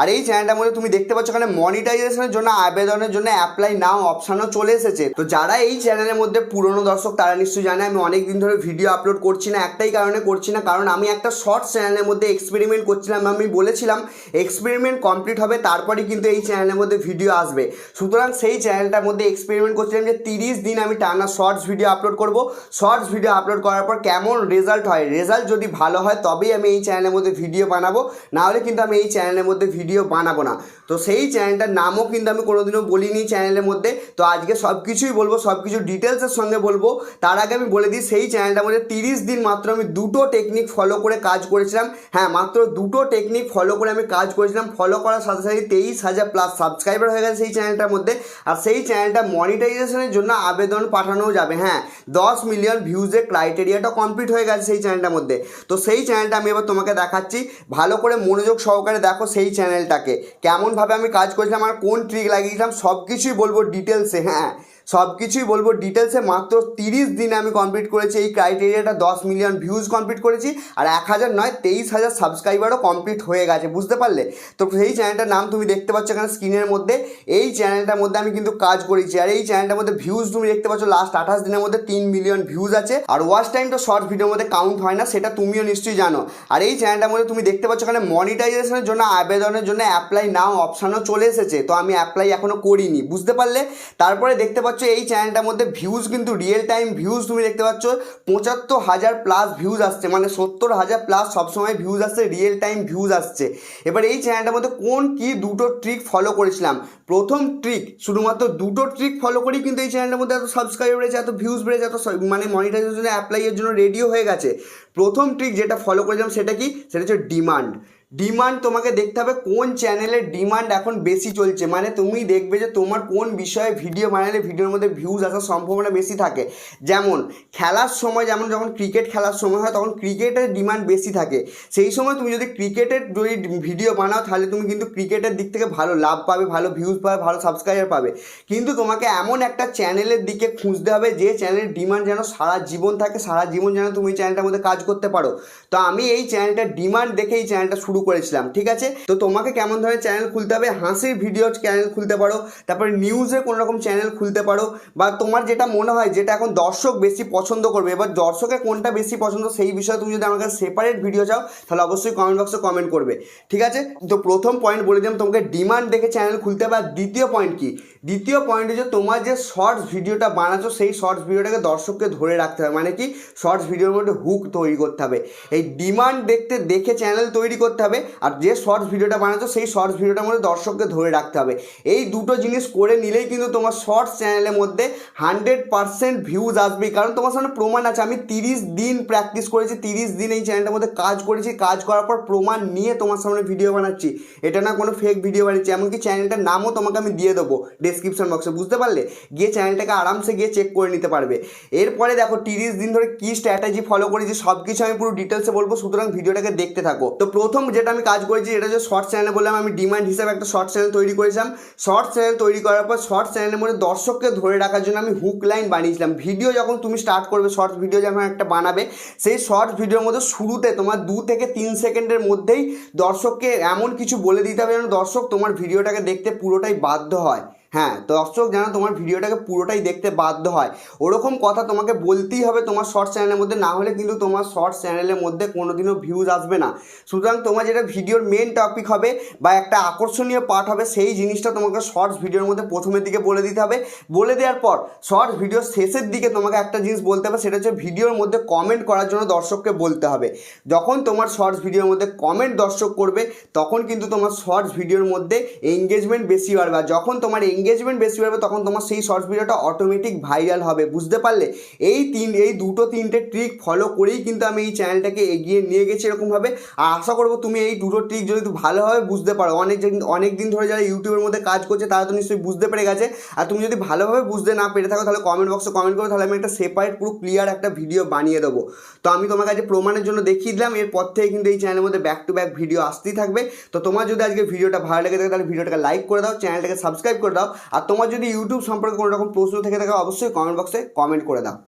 আর এই চ্যানেলটার মধ্যে তুমি দেখতে পাচ্ছ এখানে মনিটাইজেশনের জন্য, আবেদনের জন্য অ্যাপ্লাই নাও অপশানও চলে এসেছে। তো যারা এই চ্যানেলের মধ্যে পুরনো দর্শক, তারা নিশ্চয়ই জানে, আমি অনেক দিন ধরে ভিডিও আপলোড করছি না, একটাই কারণে করছি না। কারণ আমি একটা শর্টস চ্যানেলের মধ্যে এক্সপেরিমেন্ট করছিলাম, আমি বলেছিলাম এক্সপেরিমেন্ট কমপ্লিট হবে, তারপরে কিন্তু এই চ্যানেলের মধ্যে ভিডিও আসবে। সুতরাং সেই চ্যানেলটার মধ্যে এক্সপেরিমেন্ট করছিলাম যে তিরিশ দিন আমি টানা শর্টস ভিডিও আপলোড করব। শর্টস ভিডিও আপলোড করার পর কেমন রেজাল্ট হয়? রেজাল্ট যদি ভালো হয়, তবেই আমি এই চ্যানেলের মধ্যে ভিডিও বানাবো। নাহলে কিন্তু আমি এই চ্যানেলের মধ্যে ভিডিও বানাবো না। তো সেই চ্যানেলটার নামও কিন্তু আমি কোনোদিনও বলিনি চ্যানেলের মধ্যে। তো আজকে সব কিছুই বলব সব কিছু ডিটেলসের সঙ্গে বলব। তার আগে আমি বলে দিই, সেই চ্যানেলটার মধ্যে তিরিশ দিন মাত্র আমি দুটো টেকনিক ফলো করে কাজ করেছিলাম। হ্যাঁ মাত্র দুটো টেকনিক ফলো করে আমি কাজ করেছিলাম। ফলো করার সাথে সাথে তেইশ হাজার প্লাস সাবস্ক্রাইবার হয়ে গেছে সেই চ্যানেলটার মধ্যে। আর সেই চ্যানেলটা মনিটাইজেশনের জন্য আবেদন পাঠানো যাবে। হ্যাঁ দশ মিলিয়ন ভিউজের ক্রাইটেরিয়াটা কমপ্লিট হয়ে গেছে সেই চ্যানেলটার মধ্যে। তো সেই চ্যানেলটা আমি এবার তোমাকে দেখাচ্ছি। ভালো করে মনোযোগ সহকারে দেখো সেই চ্যানেলটাকে কেমনভাবে আমি কাজ করেছিলাম আর কোন ট্রিক লাগিয়েছিলাম সব কিছুই বলব ডিটেলসে হ্যাঁ। সব কিছুই বলব ডিটেলসে মাত্র তিরিশ দিনে আমি কমপ্লিট করেছি। এই ক্রাইটেরিয়াটা দশ মিলিয়ন ভিউজ কমপ্লিট করেছি আর এক হাজার নয়, তেইশ হাজার সাবস্ক্রাইবারও কমপ্লিট হয়ে গেছে, বুঝতে পারলে? তো সেই চ্যানেলটার নাম তুমি দেখতে পাচ্ছ এখানে স্ক্রিনের মধ্যে। এই চ্যানেলটার মধ্যে আমি কিন্তু কাজ করেছি আর এই চ্যানেলটার মধ্যে ভিউজ তুমি দেখতে পাচ্ছ লাস্ট আঠাশ দিনের মধ্যে তিন মিলিয়ন ভিউজ আছে। আর ওয়াচ টাইম তো শর্ট ভিডিওর মধ্যে কাউন্ট হয় না, সেটা তুমিও নিশ্চয়ই জানো। আর এই চ্যানেলটার মধ্যে তুমি দেখতে পাচ্ছ এখানে মনিটাইজেশনের জন্য, আবেদনের জন্য অ্যাপ্লাই নাও অপশানও চলে এসেছে। তো আমি অ্যাপ্লাই এখনও করিনি, বুঝতে পারলে? তারপরে দেখতে পাচ্ছ এই চ্যানেলটার মধ্যে ভিউজ কিন্তু রিয়েল টাইম ভিউজ তুমি দেখতে পাচ্ছ। পঁচাত্তর হাজার প্লাস ভিউজ আসছে মানে সত্তর হাজার প্লাস সবসময় ভিউজ আসছে রিয়েল টাইম ভিউজ আসছে। এবার এই চ্যানেলটার মধ্যে কোন কি দুটো ট্রিক ফলো করেছিলাম? প্রথম ট্রিক শুধুমাত্র দুটো ট্রিক ফলো করেই কিন্তু এই চ্যানেলটার মধ্যে এত সাবস্ক্রাইব বেড়েছে, এত ভিউজ বেড়েছে, এত মানে মনিটাইজেশন অ্যাপ্লাইয়ের জন্য রেডিও হয়ে গেছে। প্রথম ট্রিক যেটা ফলো করেছিলাম সেটা কি? সেটা হচ্ছে ডিমান্ড ডিমান্ড তোমাকে দেখতে হবে কোন চ্যানেলের ডিমান্ড এখন বেশি চলছে। মানে তুমি দেখবে যে তোমার কোন বিষয়ে ভিডিও বানালে ভিডিওর মধ্যে ভিউজ আসার সম্ভাবনা বেশি থাকে। যেমন, খেলার সময় যেমন যখন ক্রিকেট খেলার সময় হয়, তখন ক্রিকেটের ডিমান্ড বেশি থাকে। সেই সময় তুমি যদি ক্রিকেটের যদি ভিডিও বানাও, তাহলে তুমি কিন্তু ক্রিকেটের দিক থেকে ভালো লাভ পাবে, ভালো ভিউজ পাবে, ভালো সাবস্ক্রাইবার পাবে। কিন্তু তোমাকে এমন একটা চ্যানেলের দিকে খুঁজতে হবে, যে চ্যানেলের ডিমান্ড যেন সারা জীবন থাকে, সারা জীবন যেন তুমি চ্যানেলটার মধ্যে কাজ করতে পারো। তো আমি এই চ্যানেলটার ডিমান্ড দেখে এই চ্যানেলটা করেছিলাম, ঠিক আছে? তো তোমাকে কেমন ধরনের চ্যানেল খুলতে হবে? হাসির ভিডিও চ্যানেল খুলতে পারো, তারপরে নিউজের কোনো রকম চ্যানেল খুলতে পারো, বা তোমার যেটা মনে হয়, যেটা এখন দর্শক বেশি পছন্দ করবে, এবার দর্শকের কোনটা বেশি পছন্দ, সেই বিষয়ে তুমি যদি আমার কাছে সেপারেট ভিডিও চাও, তাহলে অবশ্যই কমেন্ট বক্সে কমেন্ট করবে, ঠিক আছে? তো প্রথম পয়েন্ট বলে দিলাম, তোমাকে ডিমান্ড দেখে চ্যানেল খুলতে হবে, আর দ্বিতীয় পয়েন্ট কি? দ্বিতীয় পয়েন্ট হচ্ছে তোমার যে শর্টস ভিডিওটা বানাচ্ছো, সেই শর্টস ভিডিওটাকে দর্শককে ধরে রাখতে হবে মানে কি? শর্টস ভিডিওর মধ্যে হুক তৈরি করতে হবে। এই ডিমান্ড দেখতে দেখে চ্যানেল তৈরি করতে হবে আর যে শর্টস ভিডিওটা বানাচ্ছো, সেই শর্টস ভিডিওটার মধ্যে দর্শককে ধরে রাখতে হবে। এই দুটো জিনিস করে নিলেই কিন্তু তোমার শর্টস চ্যানেলের মধ্যে হান্ড্রেড পারসেন্ট ভিউজ আসবে কারণ তোমার সামনে প্রমাণ আছে। আমি তিরিশ দিন প্র্যাকটিস করেছি, তিরিশ দিন এই চ্যানেলটার মধ্যে কাজ করেছি। কাজ করার পর প্রমাণ নিয়ে তোমার সামনে ভিডিও বানাচ্ছি। এটা না কোনো ফেক ভিডিও বানিয়েছি এমনকি চ্যানেলটার নামও তোমাকে আমি দিয়ে দেবো ডেসক্রিপশন বক্সে বুঝতে পারলে? গিয়ে চ্যানেলটাকে আরামসে গিয়ে চেক করে নিতে পারবে। এরপরে দেখো, তিরিশ দিন ধরে কী স্ট্র্যাটেজি ফলো করেছি সব কিছু আমি পুরো ডিটেলসে বলব। সুতরাং ভিডিওটাকে দেখতে থাকো। তো প্রথম যেটা আমি কাজ করেছি, এটা হচ্ছে শর্ট চ্যানেল বললাম আমি ডিমান্ড হিসাবে একটা শর্ট চ্যানেল তৈরি করেছিলাম। শর্ট চ্যানেল তৈরি করার পর শর্ট চ্যানেলের মধ্যে দর্শককে ধরে রাখার জন্য আমি হুক লাইন বানিয়েছিলাম। ভিডিও যখন তুমি স্টার্ট করবে শর্ট ভিডিও যখন একটা বানাবে, সেই শর্ট ভিডিওর মধ্যে শুরুতে তোমার দু থেকে তিন সেকেন্ডের মধ্যেই দর্শককে এমন কিছু বলে দিতে হবে যেন দর্শক তোমার ভিডিওটাকে দেখতে পুরোটাই বাধ্য হয়। হ্যাঁ দর্শক যেন তোমার ভিডিওটাকে পুরোটাই দেখতে বাধ্য হয়। ওরকম কথা তোমাকে বলতেই হবে তোমার শর্ট চ্যানেলের মধ্যে, না হলে কিন্তু তোমার শর্ট চ্যানেলের মধ্যে কোনোদিনও ভিউজ আসবে না। সুতরাং তোমার যেটা ভিডিওর মেন টপিক হবে বা একটা আকর্ষণীয় পার্ট হবে, সেই জিনিসটা তোমাকে শর্টস ভিডিওর মধ্যে প্রথমের দিকে বলে দিতে হবে। বলে দেওয়ার পর শর্টস ভিডিওর শেষের দিকে তোমাকে একটা জিনিস বলতে হবে, সেটা হচ্ছে ভিডিওর মধ্যে কমেন্ট করার জন্য দর্শককে বলতে হবে। যখন তোমার শর্টস ভিডিওর মধ্যে কমেন্ট দর্শক করবে, তখন কিন্তু তোমার শর্টস ভিডিওর মধ্যে এঙ্গেজমেন্ট বেশি বাড়বে। যখন তোমার এঙ্গেজমেন্ট বেশি বাড়বে তখন তোমার সেই শর্টস ভিডিওটা অটোমেটিক ভাইরাল হবে, বুঝতে পারলে? এই তিন, এই দুটো তিনটে ট্রিক ফলো করেই কিন্তু আমি এই চ্যানেলটাকে এগিয়ে নিয়ে গেছি এরকমভাবে। আর আশা করব তুমি এই দুটো ট্রিক যদি ভালোভাবে বুঝতে পারো, অনেক অনেক দিন ধরে যারা ইউটিউবের মধ্যে কাজ করছে, তারা তো নিশ্চয়ই বুঝতে পেরে গেছে। আর তুমি যদি ভালোভাবে বুঝতে না পেরে থাকো, তাহলে কমেন্ট বক্সে কমেন্ট করো, তাহলে আমি একটা সেপারেট পুরো ক্লিয়ার একটা ভিডিও বানিয়ে দেবো। তো আমি তোমার কাছে প্রমাণের জন্য দেখিয়ে দিলাম, এরপর থেকে কিন্তু এই চ্যানেলের মধ্যে ব্যাক টু ব্যাক ভিডিও আসতেই থাকবে। তো তোমার যদি আজকে ভিডিওটা ভালো লেগে থাকে, তাহলে ভিডিওটাকে লাইক করে দাও চ্যানেলটাকে সাবস্ক্রাইব করে দাও। আর তোমার যদি ইউটিউব সম্পর্কে কোনো রকম প্রশ্ন থেকে থাকে, অবশ্যই কমেন্ট বক্সে কমেন্ট করে দাও।